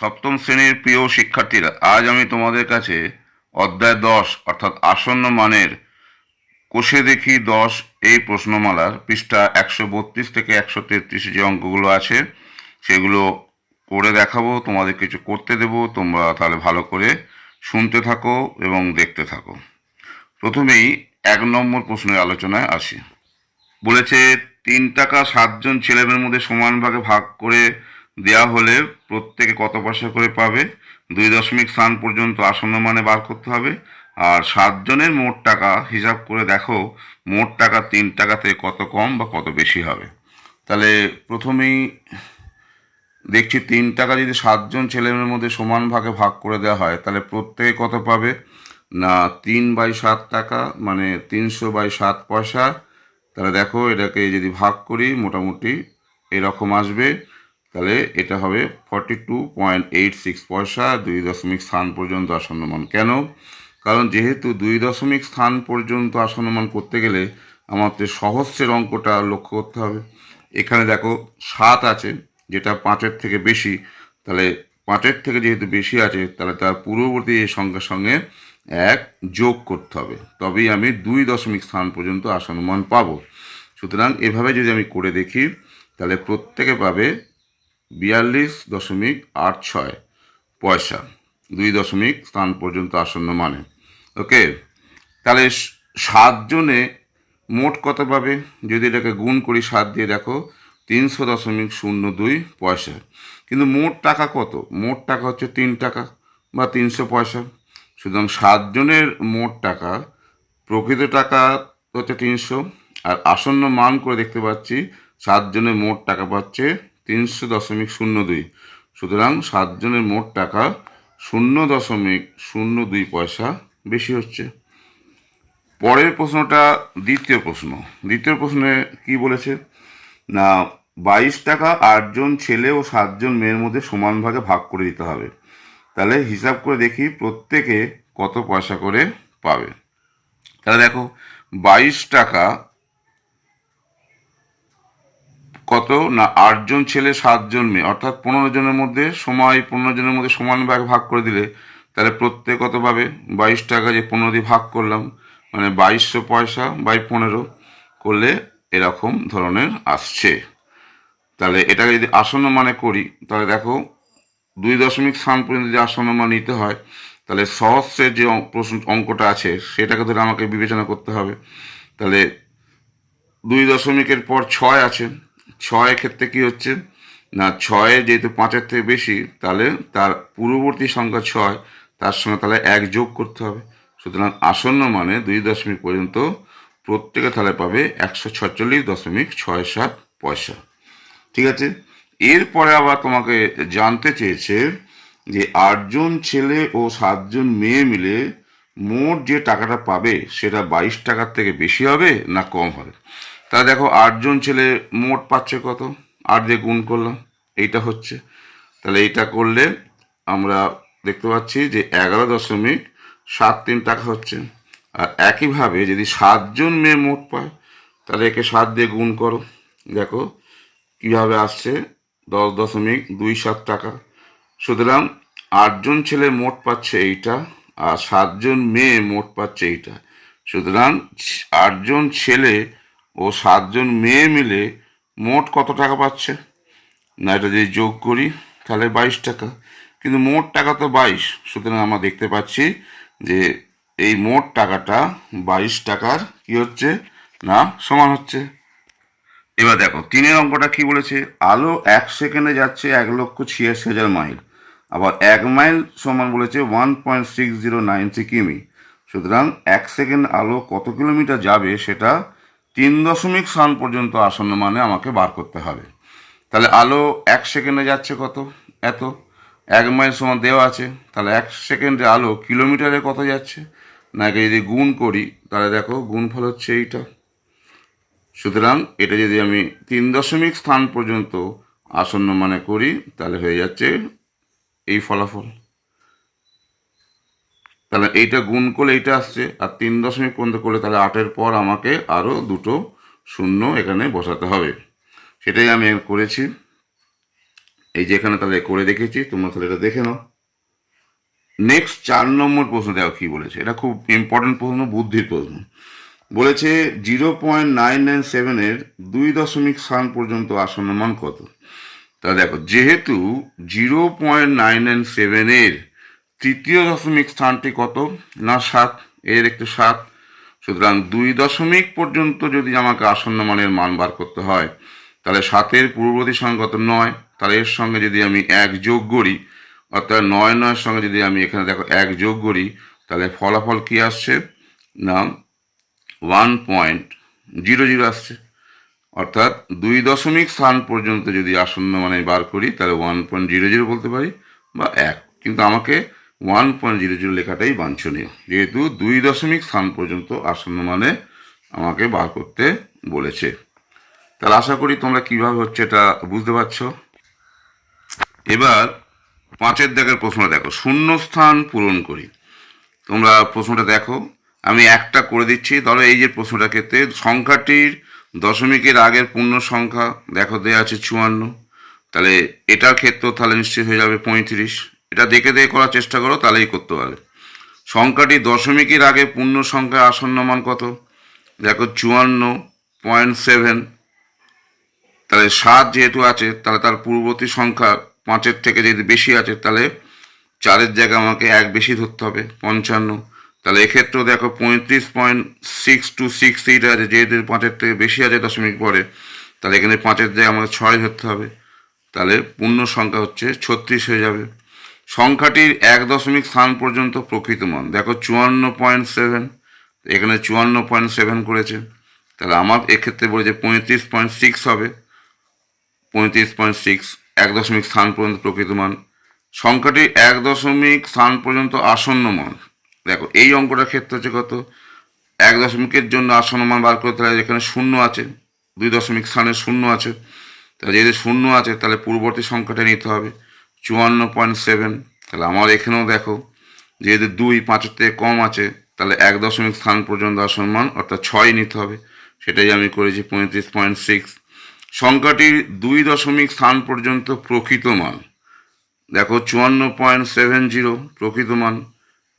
সপ্তম শ্রেণির প্রিয় শিক্ষার্থীরা, আজ আমি তোমাদের কাছে অধ্যায় দশ, অর্থাৎ আসন্ন মানের কোষে দেখি দশ এই প্রশ্নমালার পৃষ্ঠা একশো বত্রিশ থেকে একশো তেত্রিশ যে অঙ্কগুলো আছে, সেগুলো করে দেখাবো, তোমাদের কিছু করতে দেবো, তোমরা তাহলে ভালো করে শুনতে থাকো এবং দেখতে থাকো। প্রথমেই এক নম্বর প্রশ্নের আলোচনায় আসি। বলেছে, তিন টাকা সাতজন ছেলেমেয়ের মধ্যে সমান ভাগে ভাগ করে দেয়া হলে প্রত্যেকে কত পয়সা করে পাবে? দুই দশমিক স্থান পর্যন্ত আসন্ন মানে বার করতে হবে। আর সাতজনের মোট টাকা হিসাব করে দেখো, মোট টাকা তিন টাকা থেকে কত কম বা কত বেশি হবে। তাহলে প্রথমেই দেখছি তিন টাকা যদি সাতজন ছেলেমেয়ের মধ্যে সমান ভাগে ভাগ করে দেওয়া হয়, তাহলে প্রত্যেকে কত পাবে? না, তিন বাই সাত টাকা মানে তিনশো বাই সাত পয়সা। তাহলে দেখো, এটাকে যদি ভাগ করি, মোটামুটি এরকম আসবে। তাহলে এটা হবে forty two point eight six পয়সা, দুই দশমিক স্থান পর্যন্ত আসন্নমান কেন? কারণ যেহেতু দুই দশমিক স্থান পর্যন্ত আসন্নমান করতে গেলে আমাদের সহস্রের অঙ্কটা লক্ষ্য করতে হবে। এখানে দেখো সাত আছে, যেটা পাঁচের থেকে বেশি, তাহলে পাঁচের থেকে যেহেতু বেশি আছে, তাহলে তার পূর্ববর্তী এই সংখ্যার সঙ্গে এক যোগ করতে হবে। তবেই আমি দুই দশমিক স্থান পর্যন্ত আসনমান পাবো। সুতরাং এভাবে যদি আমি করে দেখি, তাহলে প্রত্যেকে পাবে বিয়াল্লিশ দশমিক আট ছয় পয়সা। দুই দশমিক স্থান পর্যন্ত আসন্ন মানে। ওকে, তাহলে সাতজনে মোট কত পাবে? যদি এটাকে গুণ করি সাত দিয়ে দেখো, তিনশো দশমিক শূন্য দুই পয়সা। কিন্তু মোট টাকা কত? মোট টাকা হচ্ছে তিন টাকা বা তিনশো পয়সা। সুতরাং সাতজনের মোট টাকা, প্রকৃত টাকা হচ্ছে তিনশো। আর আসন্ন মান করে দেখতে পাচ্ছি সাতজনের মোট টাকা পাচ্ছে তিনশো দশমিক শূন্য দুই। সুতরাং সাতজনের মোট টাকা শূন্য দশমিক শূন্য দুই পয়সা বেশি হচ্ছে। পরের প্রশ্নটা দ্বিতীয় প্রশ্ন। দ্বিতীয় প্রশ্নে কি বলেছে? না, বাইশ টাকা আটজন ছেলে ও সাতজন মেয়ের মধ্যে সমান ভাগে ভাগ করে দিতে হবে। তাহলে হিসাব করে দেখি প্রত্যেকে কত পয়সা করে পাবে। তাহলে দেখো, বাইশ টাকা কত না আটজন ছেলে, সাতজন মেয়ে? অর্থাৎ পনেরো জনের মধ্যে সময়, পনেরো জনের মধ্যে সমান ভাগ ভাগ করে দিলে তাহলে প্রত্যেক কত পাবে বাইশ টাকা যে পনেরো দিয়ে ভাগ করলাম মানে বাইশশো পয়সা বাই পনেরো করলে এরকম ধরনের আসছে। তাহলে এটাকে যদি আসন্ন মানে করি, তাহলে দেখো, দুই দশমিক স্থান পর্যন্ত যদি আসন্ন মান নিতে হয়, তাহলে সহস্রের যে প্রশ্ন অঙ্কটা আছে, সেটাকে ধরে আমাকে বিবেচনা করতে হবে। তাহলে দুই দশমিকের পর ছয় আছে ছয়ের ক্ষেত্রে কি হচ্ছে? না, ছয়ে যেহেতু পাঁচের থেকে বেশি, তাহলে তার পূর্ববর্তী সংখ্যা ছয়, তার সঙ্গে তাহলে এক যোগ করতে হবে। সুতরাং আসন্ন মানে দুই দশমিক পর্যন্ত প্রত্যেকে তাহলে পাবে একশো ছচল্লিশ দশমিক ছয় সাত পয়সা। ঠিক আছে? এরপরে আবার তোমাকে জানতে চেয়েছে যে আটজন ছেলে ও সাতজন মেয়ে মিলে মোট যে টাকাটা পাবে, সেটা বাইশ টাকার থেকে বেশি হবে না কম হবে? তা দেখো, আটজন ছেলে মোট পাচ্ছে কত? আট দিয়ে গুণ করলাম, এইটা হচ্ছে। তাহলে এইটা করলে আমরা দেখতে পাচ্ছি যে এগারো দশমিক সাত তিন টাকা হচ্ছে। আর একইভাবে যদি সাতজন মেয়ে মোট পায়, তাহলে একে সাত দিয়ে গুণ করো। দেখো, কীভাবে আসছে? দশ দশমিক দুই সাত টাকা। সুতরাং আটজন ছেলে মোট পাচ্ছে এইটা, আর সাতজন মেয়ে মোট পাচ্ছে এইটা। সুতরাং আটজন ছেলে ও সাতজন মেয়ে মিলে মোট কত টাকা পাচ্ছে? না, এটা যদি যোগ করি, তাহলে বাইশ টাকা। কিন্তু মোট টাকা তো বাইশ। সুতরাং আমরা দেখতে পাচ্ছি যে এই মোট টাকাটা বাইশ টাকার কি হচ্ছে? না, সমান হচ্ছে। এবার দেখো, তিনের অঙ্কটা কি বলেছে? আলো এক সেকেন্ডে যাচ্ছে এক লক্ষ ছিয়াশি হাজার মাইল। আবার এক মাইল সমান বলেছে one point six zero nine three কিমি সুতরাং এক সেকেন্ড আলো কত কিলোমিটার যাবে সেটা তিন দশমিক স্থান পর্যন্ত আসন্ন মানে আমাকে বার করতে হবে। তাহলে আলো এক সেকেন্ডে যাচ্ছে কত? এত। এক মাইল সমান দেওয়া আছে। তাহলে এক সেকেন্ডে আলো কিলোমিটারে কত যাচ্ছে? না, একে যদি গুণ করি, তাহলে দেখো গুণফল হচ্ছে এইটা। সুতরাং এটা যদি আমি তিন দশমিক স্থান পর্যন্ত আসন্ন মানে করি, তাহলে হয়ে যাচ্ছে এই ফলাফল। তাহলে এইটা গুণ করলে এইটা আসছে, আর তিন দশমিক পর্যন্ত করলে তাহলে আটের পর আমাকে আরও দুটো শূন্য এখানে বসাতে হবে। সেটাই আমি করেছি। এই যে এখানে তাহলে করে দেখেছি, তোমরা তাহলে এটা দেখে নাও। নেক্সট চার নম্বর প্রশ্ন, দেখো কী বলেছে। এটা খুব ইম্পর্টেন্ট প্রশ্ন, বুদ্ধির প্রশ্ন। বলেছে জিরো পয়েন্ট নাইন নাইন সেভেনের দুই দশমিক স্থান পর্যন্ত আসন্ন মান কত? তা দেখো, যেহেতু জিরো পয়েন্ট নাইন নাইন সেভেনের তৃতীয় দশমিক স্থানটি কত? না, সাত। এর একটু সাত। সুতরাং দুই দশমিক পর্যন্ত যদি আমাকে আসন্ন মানের মান বার করতে হয়, তাহলে সাতের পূর্ববর্তী কত? নয়। তাহলে এর সঙ্গে যদি আমি এক যোগ করি, অর্থাৎ নয় নয়ের সঙ্গে যদি আমি এখানে দেখো এক যোগ করি, তাহলে ফলাফল কি আসছে? না, ওয়ান পয়েন্ট জিরো জিরো আসছে। অর্থাৎ দুই দশমিক স্থান পর্যন্ত যদি আসন্ন মানে বার করি, তাহলে ওয়ান পয়েন্ট জিরো জিরো বলতে পারি, বা এক। কিন্তু আমাকে ওয়ান পয়েন্ট জিরো জিরো লেখাটাই বাঞ্ছনীয়। যেহেতু দুই দশমিক স্থান পর্যন্ত আসন্ন মানে আমাকে বার করতে বলেছে। তাহলে আশা করি তোমরা কীভাবে হচ্ছে এটা বুঝতে পারছ? এবার পাঁচের দাগের প্রশ্নটা দেখো। শূন্য স্থান পূরণ করি। তোমরা প্রশ্নটা দেখো। আমি একটা করে দিচ্ছি। ধরো এই যে প্রশ্নটা ক্ষেত্রে সংখ্যাটির দশমিকের আগের পূর্ণ সংখ্যা দেখো দেওয়া আছে চুয়ান্ন। তাহলে এটার ক্ষেত্রেও তাহলে নিশ্চয়ই হয়ে যাবে পঁয়ত্রিশ। এটা দেখে দেখে করার চেষ্টা করো, তাহলেই করতে পারবে। সংখ্যাটি দশমিকের আগে পূর্ণ সংখ্যা আসন্ন মান কত? দেখো, চুয়ান্ন পয়েন্ট সেভেন। তাহলে সাত যেহেতু আছে, তাহলে তার পূর্ববর্তী সংখ্যা পাঁচের থেকে যদি বেশি আছে, তাহলে চারের জায়গায় আমাকে এক বেশি ধরতে হবে, পঞ্চান্ন। তাহলে এক্ষেত্রেও দেখো, পঁয়ত্রিশ point six two six eight আছে, যেহেতু পাঁচের থেকে বেশি আছে, দশমিক পরে, তাহলে এখানে পাঁচের জায়গায় আমাকে ছয় ধরতে হবে। তাহলে পূর্ণ সংখ্যা হচ্ছে ছত্রিশ হয়ে যাবে। সংখ্যাটির এক দশমিক স্থান পর্যন্ত প্রকৃত মান। দেখো চুয়ান্ন পয়েন্ট সেভেন, এখানে চুয়ান্ন পয়েন্ট সেভেন করেছে। তাহলে আমার এক্ষেত্রে বলেছে পঁয়ত্রিশ পয়েন্ট সিক্স হবে। পঁয়ত্রিশ পয়েন্ট সিক্স, এক দশমিক স্থান পর্যন্ত প্রকৃত মান। সংখ্যাটি এক দশমিক স্থান পর্যন্ত আসন্ন মান। দেখো, এই অঙ্কটার ক্ষেত্রে হচ্ছে কত? এক দশমিকের জন্য আসন্ন মান বার করতে হলে এখানে শূন্য আছে, দুই দশমিক স্থানে শূন্য আছে। তাহলে যেহেতু শূন্য আছে, তাহলে পূর্ববর্তী সংখ্যাটা নিতে হবে। চুয়ান্ন পয়েন্ট সেভেন। তাহলে আমার এখানেও দেখো, যেহেতু দুই পাঁচের থেকে কম আছে, তাহলে এক দশমিক স্থান পর্যন্ত আসন মান, অর্থাৎ ছয় নিতে হবে। সেটাই আমি করেছি পঁয়ত্রিশ পয়েন্ট সিক্স। সংখ্যাটির দুই দশমিক স্থান পর্যন্ত প্রকৃত মান। দেখো, চুয়ান্ন পয়েন্ট সেভেন জিরো প্রকৃত মান,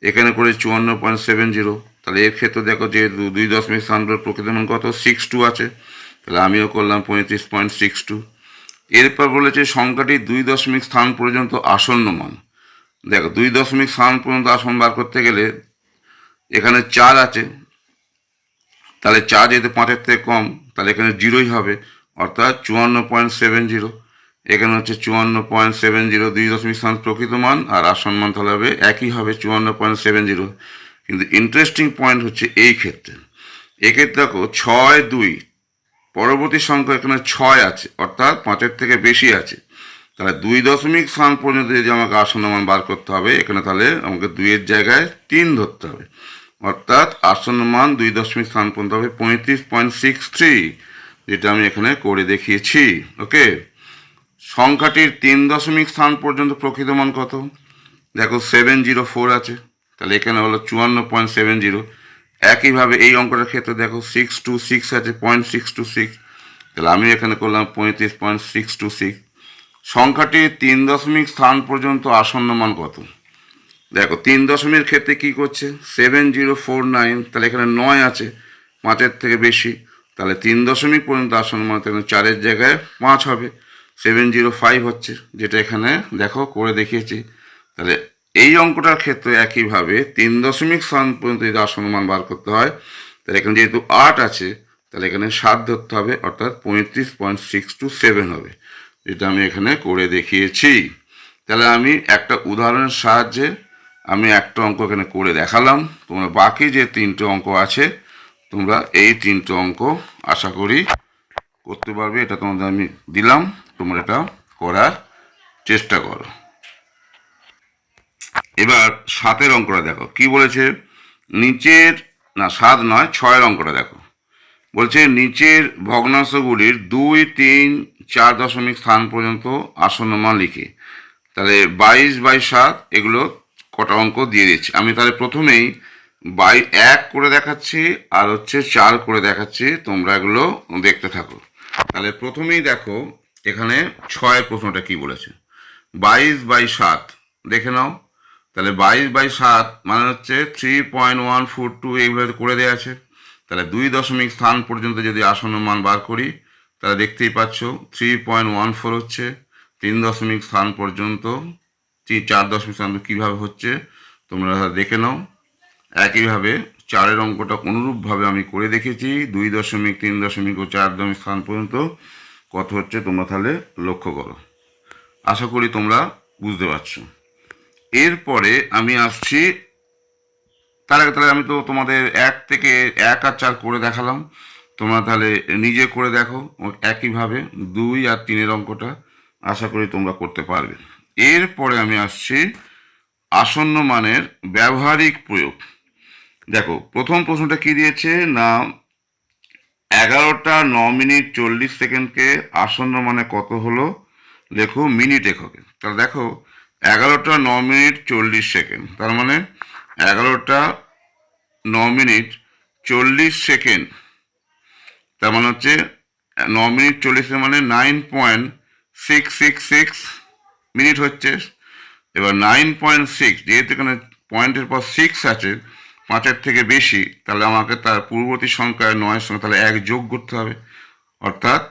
এখানে করে চুয়ান্ন পয়েন্ট সেভেন জিরো। তাহলে এর ক্ষেত্রে দেখো যে দুই দশমিক স্থান প্রকৃত মান কত, সিক্স টু আছে, তাহলে আমিও করলাম পঁয়ত্রিশ পয়েন্ট সিক্স টু। এরপর বলেছে সংখ্যাটি দুই দশমিক স্থান পর্যন্ত আসন্ন মান দেখো, দুই দশমিক স্থান পর্যন্ত আসন বার করতে গেলে এখানে চার আছে। তাহলে চার যেহেতু পাঁচের থেকে কম, তাহলে এখানে জিরোই হবে, অর্থাৎ চুয়ান্ন পয়েন্ট সেভেন জিরো। এখানে হচ্ছে চুয়ান্ন পয়েন্ট সেভেন জিরো, দুই দশমিক স্থান প্রকৃত মান, আর আসন মান তাহলে হবে একই হবে, চুয়ান্ন পয়েন্ট সেভেন জিরো। কিন্তু ইন্টারেস্টিং পয়েন্ট হচ্ছে এই ক্ষেত্রে। এক্ষেত্রে দেখো, ছয় দুই পরবর্তী সংখ্যা এখানে ছয় আছে, অর্থাৎ পাঁচের থেকে বেশি আছে। তাহলে দুই দশমিক স্থান পর্যন্ত যদি আমাকে আসন্ন মান বার করতে হবে, এখানে তাহলে আমাকে দুইয়ের জায়গায় তিন ধরতে হবে। অর্থাৎ আসন্ন মান দুই দশমিক স্থান পর্যন্ত হবে পঁয়ত্রিশ পয়েন্ট সিক্স থ্রি, যেটা আমি এখানে করে দেখিয়েছি। ওকে? সংখ্যাটির তিন দশমিক স্থান পর্যন্ত প্রকৃত মান কত? দেখো, সেভেন জিরো ফোর আছে, তাহলে এখানে হলো চুয়ান্ন পয়েন্ট সেভেন জিরো। একইভাবে এই অঙ্কটার ক্ষেত্রে দেখো সিক্স টু সিক্স আছে পয়েন্ট সিক্স টু সিক্স তাহলে আমি এখানে করলাম পঁয়ত্রিশ পয়েন্ট সিক্স টু সিক্স সংখ্যাটির তিন দশমিক স্থান পর্যন্ত আসন্ন মান কত? দেখো, তিন দশমিকের ক্ষেত্রে কি করছে? সেভেন জিরো ফোর নাইন তাহলে এখানে নয় আছে, পাঁচের থেকে বেশি। তাহলে তিন দশমিক পর্যন্ত আসন্ন মান, তাহলে চারের জায়গায় পাঁচ হবে। সেভেন জিরো ফাইভ হচ্ছে, যেটা এখানে দেখো করে দেখিয়েছি। তাহলে এই অঙ্কটার ক্ষেত্রে একইভাবে তিন দশমিক স্থান পর্যন্ত যদি আসন্ন মান বার করতে হয়, তাহলে এখানে যেহেতু আট আছে, তাহলে এখানে সাত ধরতে হবে, অর্থাৎ পঁয়ত্রিশ পয়েন্ট সিক্স টু সেভেন হবে। যেটা আমি এখানে করে দেখিয়েছি। তাহলে আমি একটা উদাহরণের সাহায্যে আমি একটা অঙ্ক এখানে করে দেখালাম। তোমরা বাকি যে তিনটে অঙ্ক আছে, তোমরা এই তিনটে অঙ্ক আশা করি করতে পারবে। এটা তোমাদের আমি দিলাম। তোমরা এটা করার চেষ্টা করো। এবার সাতের অঙ্কটা দেখো। কি বলেছে? নিচের, না, সাত নয়, ছয়ের অঙ্কটা দেখো। বলছে, নিচের ভগ্নাংশগুলির দুই, তিন, চার দশমিক স্থান পর্যন্ত আসন্ন মান লিখে। তাহলে বাইশ বাই সাত, এগুলো কটা অঙ্ক দিয়ে দিচ্ছি আমি তাহলে প্রথমেই বাই এক করে দেখাচ্ছি, আর হচ্ছে চার করে দেখাচ্ছি। তোমরা এগুলো দেখতে থাকো। তাহলে প্রথমেই দেখো, এখানে ছয় প্রশ্নটা কি বলেছে? বাইশ বাই সাত, দেখে নাও। তাহলে বাইশ বাই সাত মানে হচ্ছে three point one four two এইভাবে করে দেওয়া আছে। তাহলে দুই দশমিক স্থান পর্যন্ত যদি আসন্ন মান বার করি, তাহলে দেখতেই পাচ্ছ থ্রি পয়েন্ট ওয়ান ফোর হচ্ছে, তিন দশমিক স্থান পর্যন্ত চার দশমিক স্থান কীভাবে হচ্ছে, তোমরা দেখে নাও। একইভাবে চারের অঙ্কটা অনুরূপভাবে আমি করে দেখেছি, দুই দশমিক, তিন দশমিক ও চার দশমিক স্থান পর্যন্ত, কত হচ্ছে তোমরা তাহলে লক্ষ্য করো। আশা করি তোমরা বুঝতে পারছ। এরপরে আমি আসছি, তার আগে তাহলে আমি তো তোমাদের এক থেকে এক আর চার করে দেখালাম। তোমরা তাহলে নিজে করে দেখো, একইভাবে দুই আর তিনের অঙ্কটা আশা করি তোমরা করতে পারবে। এরপরে আমি আসছি আসন্ন মানের ব্যবহারিক প্রয়োগ। দেখো, প্রথম প্রশ্নটা কি দিয়েছে? না, এগারোটা ন মিনিট চল্লিশ সেকেন্ডকে আসন্ন মানে কত হলো? লেখো মিনিট এককে। তাহলে দেখো এগারোটা ন মিনিট চল্লিশ সেকেন্ড। তার মানে এগারোটা ন মিনিট চল্লিশ সেকেন্ড। তার মানে হচ্ছে ন মিনিট চল্লিশ মানে nine point six six six minute হচ্ছে। এবার নাইন পয়েন্ট সিক্স, যেহেতু এখানে পয়েন্টের পর সিক্স আছে, পাঁচের থেকে বেশি, তাহলে আমাকে তার পূর্ববর্তী সংখ্যায় নয়ের সঙ্গে তাহলে এক যোগ করতে হবে। অর্থাৎ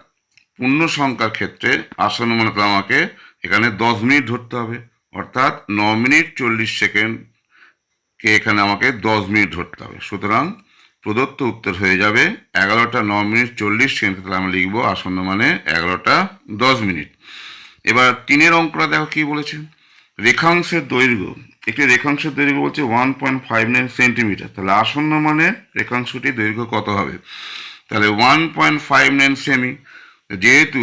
পূর্ণ সংখ্যার ক্ষেত্রে আসন্ন মানে আমাকে এখানে দশ মিনিট ধরতে হবে। অর্থাৎ ন মিনিট চল্লিশ সেকেন্ডকে এখানে আমাকে দশ মিনিট ধরতে হবে। সুতরাং প্রদত্ত উত্তর হয়ে যাবে এগারোটা ন মিনিট চল্লিশ সেকেন্ড, তাহলে আমি লিখব আসন্ন মানে এগারোটা দশ মিনিট। এবার তিনের অঙ্কটা দেখো কি বলেছে। রেখাংশের দৈর্ঘ্য, একটি রেখাংশের দৈর্ঘ্য বলছে one point five nine centimetre তাহলে আসন্ন মানে রেখাংশটির দৈর্ঘ্য কত হবে? তাহলে ওয়ান পয়েন্ট ফাইভ নাইন সেমি যেহেতু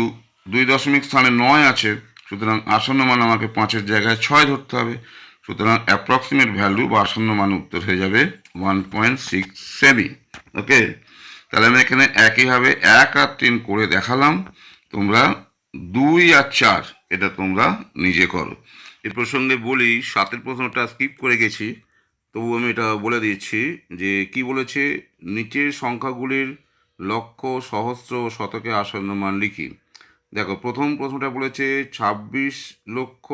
দুই দশমিক স্থানে নয় আছে সুতরাং আসন্ন মান আমাকে পাঁচের জায়গায় ছয় ধরতে হবে। সুতরাং অ্যাপ্রক্সিমেট ভ্যালু বা আসন্ন মান উত্তর হয়ে যাবে ওয়ান পয়েন্ট সিক্স সেমি ওকে? তাহলে আমি এখানে একইভাবে এক আর তিন করে দেখালাম। তোমরা দুই আর চার, এটা তোমরা নিজে করো। এ প্রসঙ্গে বলি, সাতের প্রশ্নটা স্কিপ করে গেছি। তবু আমি এটা বলে দিচ্ছি যে, কি বলেছে? নিচের সংখ্যাগুলির লক্ষ সহস্র শতকে আসন্ন মান লিখি। দেখো, প্রথম প্রশ্নটা বলেছে ছাব্বিশ লক্ষ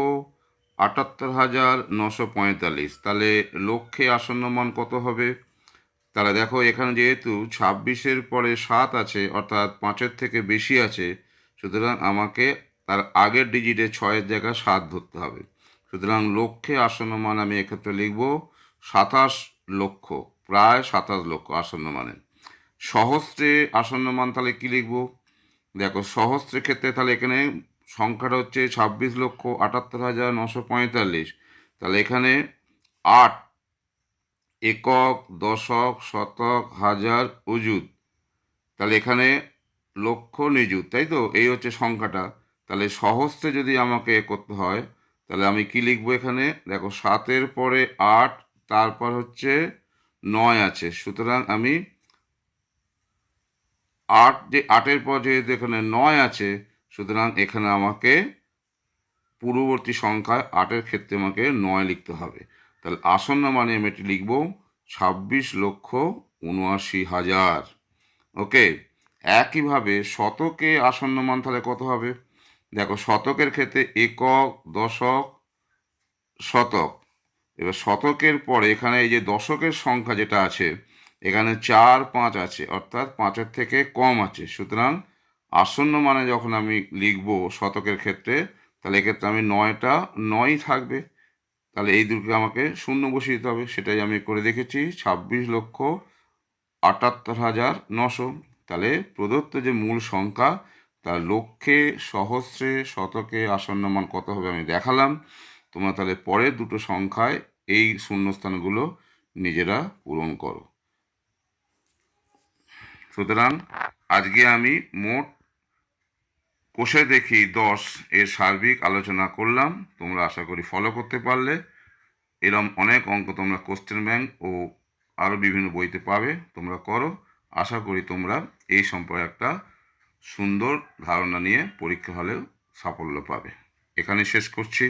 আটাত্তর হাজার নশো পঁয়তাল্লিশ। তাহলে লক্ষ্যে আসন্ন মান কত হবে? তাহলে দেখো, এখানে যেহেতু ছাব্বিশের পরে সাত আছে, অর্থাৎ পাঁচের থেকে বেশি আছে, সুতরাং আমাকে তার আগের ডিজিটে ছয়ের জায়গায় সাত ধরতে হবে। সুতরাং লক্ষ্যে আসন্ন মান আমি এক্ষেত্রে লিখব সাতাশ লক্ষ, প্রায় সাতাশ লক্ষ আসন্ন মানে সহস্রে আসন্ন মান তাহলে কী লিখব? দেখো, সহস্রের ক্ষেত্রে তাহলে এখানে সংখ্যাটা হচ্ছে ছাব্বিশ লক্ষ আটাত্তর হাজার নশো পঁয়তাল্লিশ। তাহলে এখানে আট একক, দশক, শতক, হাজার, অযুত। তাহলে এখানে লক্ষ, নিযুত, তাই তো? এই হচ্ছে সংখ্যাটা। তাহলে সহস্রে যদি আমাকে করতে হয়, তাহলে আমি কি লিখব এখানে? দেখো, সাতের পরে আট, তারপর হচ্ছে নয় আছে। সুতরাং আমি আট যে আটের পর যেহেতু এখানে নয় আছে, সুতরাং এখানে আমাকে পূর্ববর্তী সংখ্যায় আটের ক্ষেত্রে আমাকে নয় লিখতে হবে। তাহলে আসন্ন মানে আমি এটি লিখব, ছাব্বিশ লক্ষ উনআশি হাজার। ওকে, একইভাবে শতকে আসন্ন মান তাহলে কত হবে? দেখো, শতকের ক্ষেত্রে একক, দশক, শতক। এবার শতকের পরে এখানে এই যে দশকের সংখ্যা যেটা আছে এখানে চার পাঁচ আছে, অর্থাৎ পাঁচের থেকে কম আছে। সুতরাং আসন্ন মানে যখন আমি লিখব শতকের ক্ষেত্রে, তাহলে এক্ষেত্রে আমি নয়টা নয়ই থাকবে। তাহলে এই দুটোকে আমাকে শূন্য বসিয়ে দিতে হবে। সেটাই আমি করে দেখেছি, ছাব্বিশ লক্ষ আটাত্তর হাজার নশো। তাহলে প্রদত্ত যে মূল সংখ্যা, তার লক্ষ্যে সহস্রে শতকে আসন্ন মান কত হবে আমি দেখালাম। তোমরা তাহলে পরের দুটো সংখ্যায় এই শূন্যস্থানগুলো নিজেরা পূরণ করো। সুতরাং আজকে আমি মোট কোষে দেখি দশ এর সার্বিক আলোচনা করলাম। তোমরা আশা করি ফলো করতে পারলে। এরম অনেক অঙ্ক তোমরা কোশ্চেন ব্যাংক ও আরও বিভিন্ন বইতে পাবে, তোমরা করো। আশা করি তোমরা এই সম্পর্কে একটা সুন্দর ধারণা নিয়ে পরীক্ষা হলেও সাফল্য পাবে। এখানে শেষ করছি।